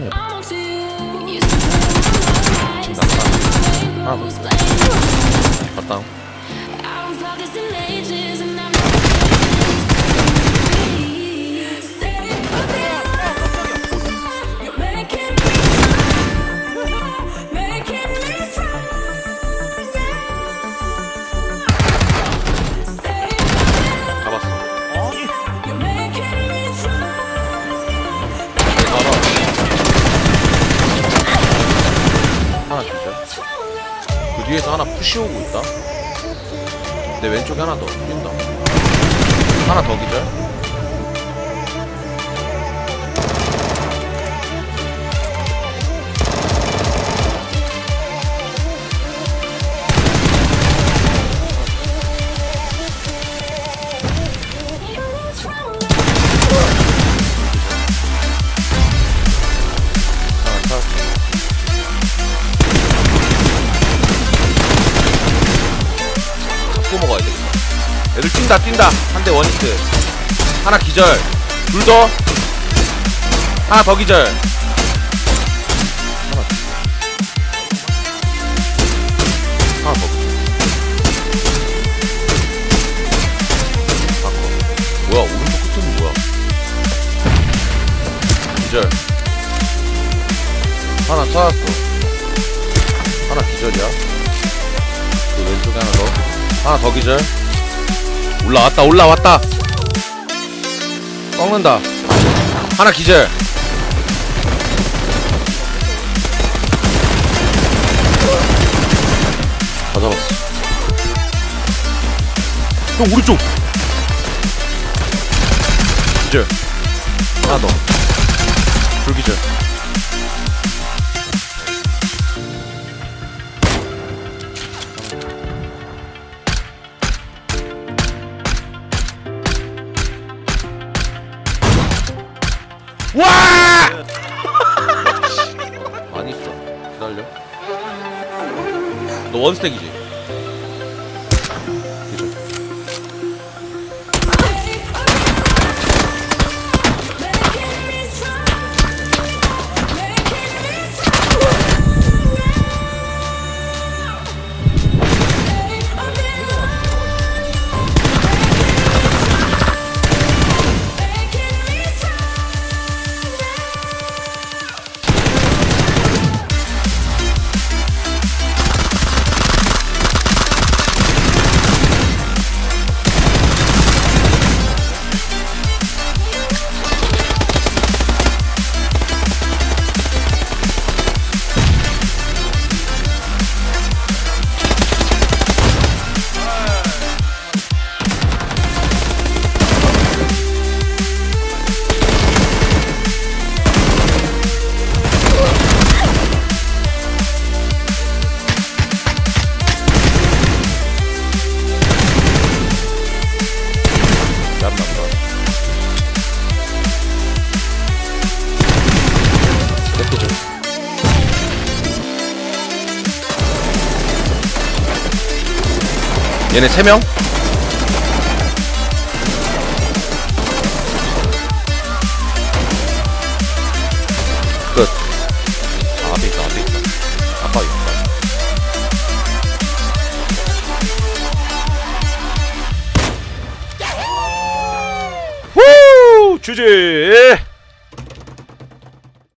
nie. Dobra. Mam. Portal. 뒤에서 하나 푸시 오고 있다. 내 왼쪽에 하나 더 뛴다. 하나 더 기절 애들 뛴다 뛴다. 한 대 원히트. 하나 기절. 둘 더. 하나 더 기절. 하나. 더. 바꿔. 뭐야 오른쪽 끝은 뭐야? 기절. 하나 찾았어. 하나 기절이야. 그 왼쪽에 하나 더. 하나 더 기절. 올라왔다, 올라왔다. 꺾는다. 하나 기절. 다 잡았어. 형, 오른쪽! 기절. 하나 더. 불 기절. 와! 많이 있어. 기다려. 너 원스택이지? 얘네 세 명? 끝. 아, 앞에 있다, 앞에 있다. 아빠 있다. 후! 주제!